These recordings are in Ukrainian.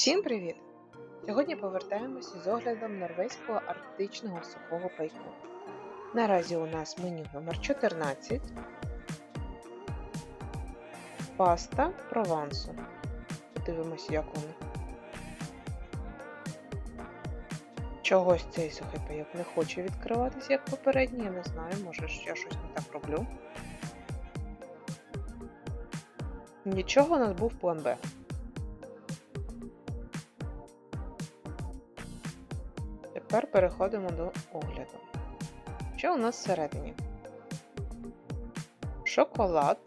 Всім привіт! Сьогодні повертаємося з оглядом норвезького арктичного сухого пайку. Наразі у нас меню номер 14 паста провансу. Подивимося, як воно. Чогось цей сухий пайок не хоче відкриватися, як попередній, я не знаю, може я щось не так роблю. Нічого, у нас був план Б. Тепер переходимо до огляду. Що у нас всередині? Шоколад.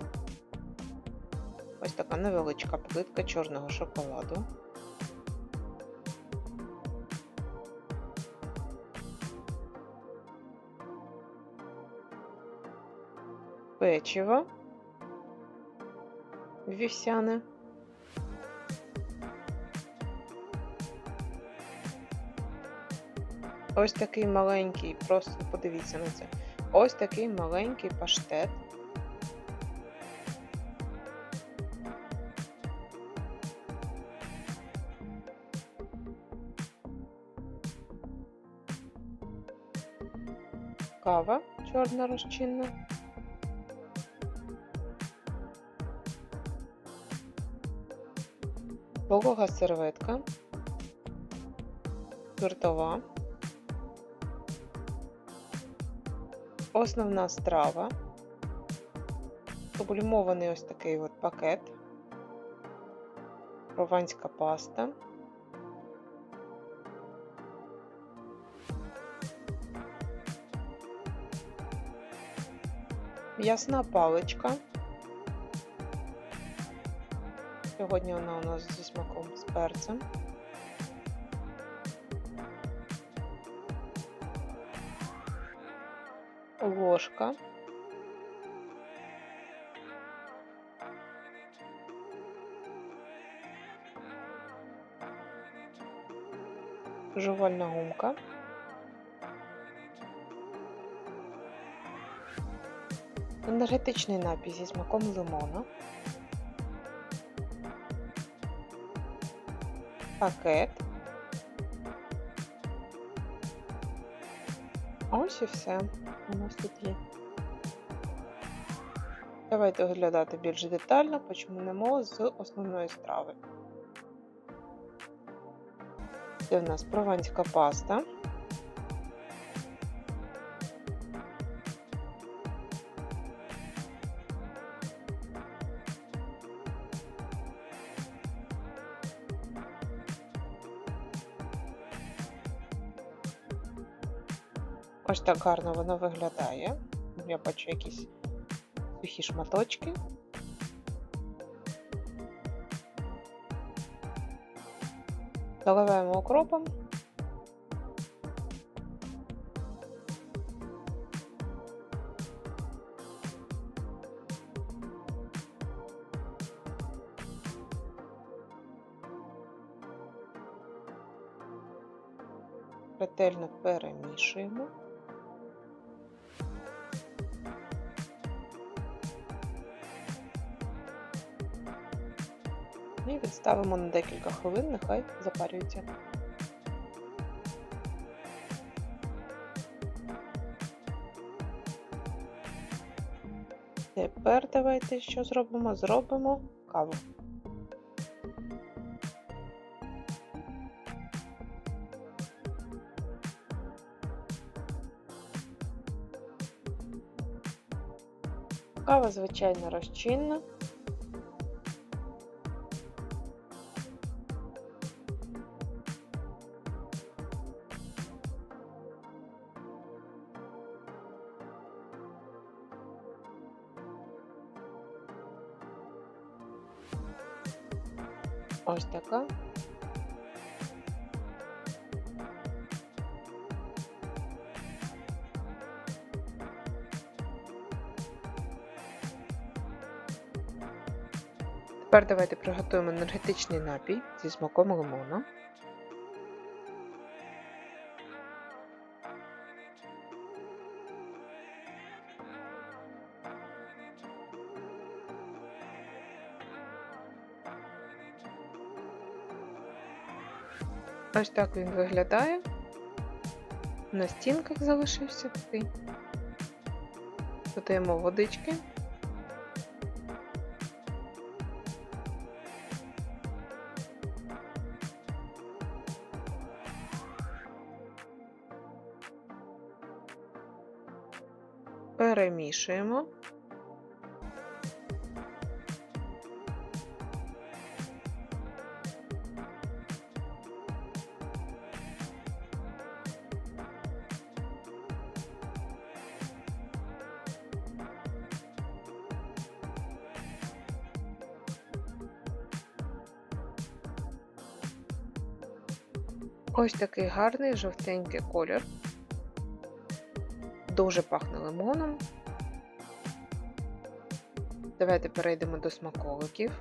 Ось така невеличка плитка чорного шоколаду. Печиво вівсяне. Ось такий маленький, просто подивіться на це. Ось такий маленький паштет. Кава чорна розчинна. Волога серветка. Тортова. Основна страва. Сублімований ось такий от пакет. Прованська паста. М'ясна паличка. Сьогодні вона у нас зі смаком з перцем. Ложка. Жувальна гумка. Енергетичний напій зі смаком лимона. Пакет. Ось і все у нас тут є. Давайте оглядати більш детально, почнемо з основної страви. Це в нас прованська паста. Так гарно воно виглядає. Я бачу якісь сухі шматочки. Заливаємо окропом. Ретельно перемішуємо. І відставимо на декілька хвилин, нехай запарюється. Тепер давайте що зробимо? Зробимо каву. Кава, звичайно, розчинна. Ось така. Тепер давайте приготуємо енергетичний напій зі смаком лимона. Ось так він виглядає. На стінках залишився такий. Додаємо водички. Перемішуємо. Ось такий гарний жовтенький колір. Дуже пахне лимоном. Давайте перейдемо до смаколиків.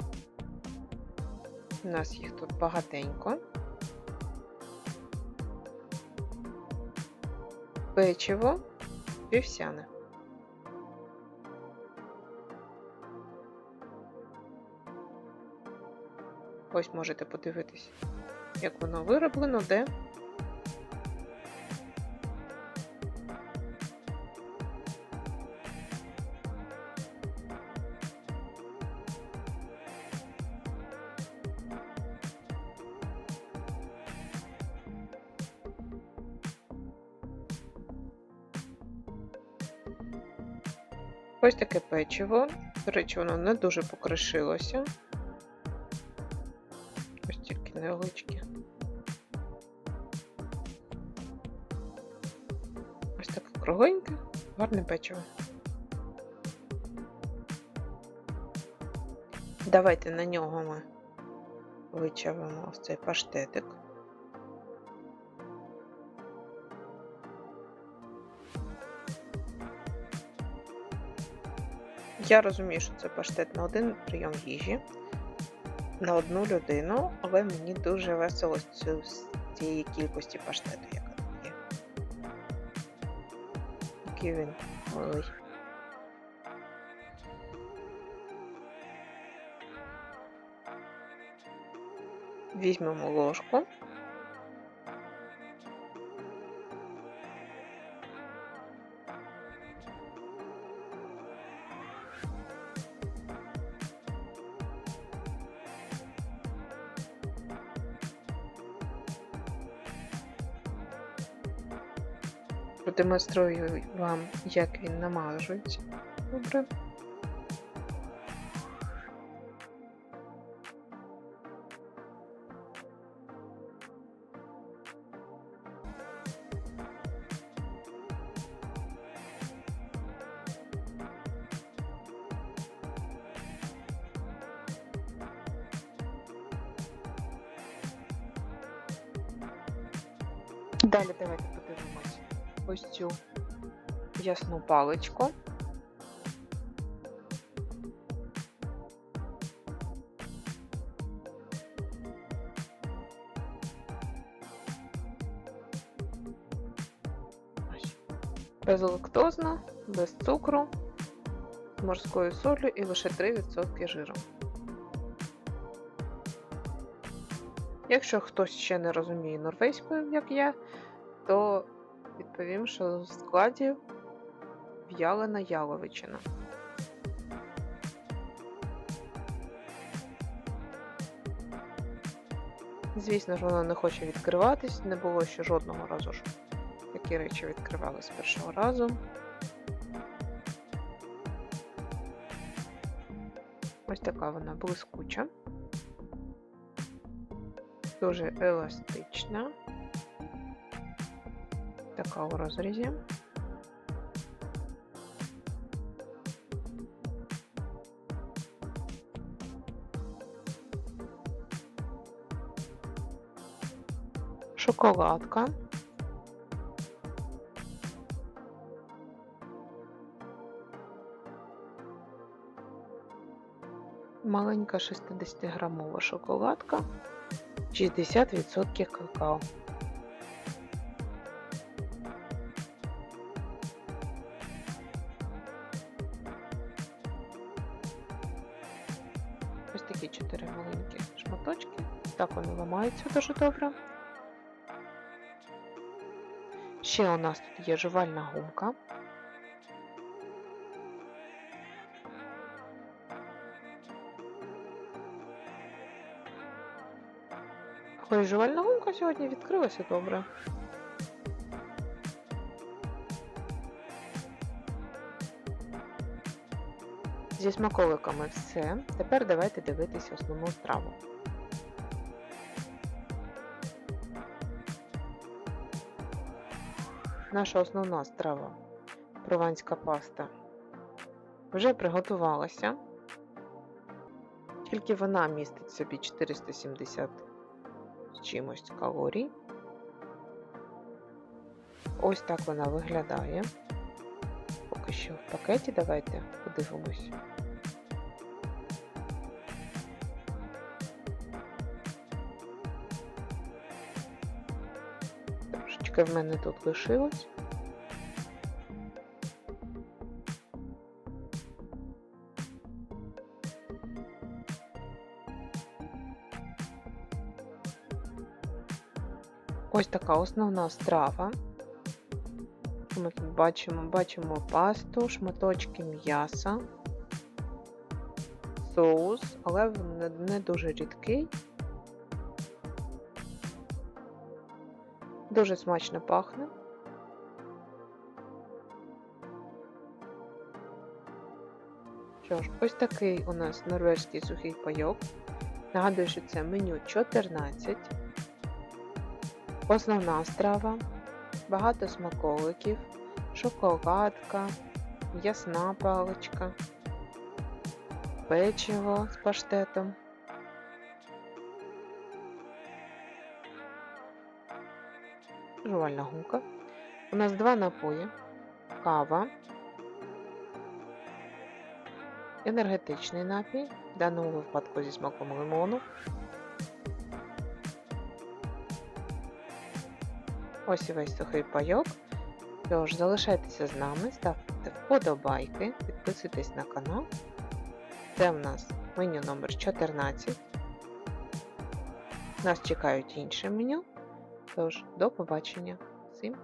У нас їх тут багатенько. Печиво вівсяне. Ось можете подивитись, як воно вироблено, де. Ось таке печиво. До речі, воно не дуже покришилося. Ось тільки невеличкі. Кругленьке, гарне печиво. Давайте на нього ми вичавимо ось цей паштетик. Я розумію, що це паштет на один прийом їжі на одну людину, але мені дуже весело з цієї кількості паштету, Який він милий. Візьмемо ложку. Продемонструю вам, як він намажується. Добре. Далі давайте подивимось ось цю ясну паличку. Безлактозна, без цукру, морською солью і лише 3% жиру. Якщо хтось ще не розуміє норвезькою, як я, то відповім, що в складі в'ялена яловичина. Звісно ж, воно не хоче відкриватись, не було ще жодного разу, щоб такі речі відкривали з першого разу. Ось така вона блискуча, дуже еластична, така у розрізі. Шоколадка. Маленька 60-грамова шоколадка, 60% какао. Ламаються дуже добре. Ще у нас тут є жувальна гумка. Ой, жувальна гумка сьогодні відкрилася добре. Зі смаколиками все. Тепер давайте дивитися основну страву. Наша основна страва прованська паста вже приготувалася. Тільки вона містить собі 470 з чимось калорій. Ось так вона виглядає. Поки що в пакеті давайте подивимось. Трошечки в мене тут лишилось. Ось така основна страва. Ми тут бачимо, бачимо пасту, шматочки м'яса, соус, але не дуже рідкий. Дуже смачно пахне. Що ж, ось такий у нас норвезький сухий пайок. Нагадую, що це меню 14. Основна страва, багато смаколиків, шоколадка, м'ясна паличка, печиво з паштетом. Жувальна гумка. У нас два напої, кава, енергетичний напій, в даному випадку зі смаком лимону. Ось і весь сухий пайок. Тож, залишайтеся з нами, ставте вподобайки, підписуйтесь на канал. Це в нас меню номер 14. Нас чекають інші меню. Тож, до побачення всім!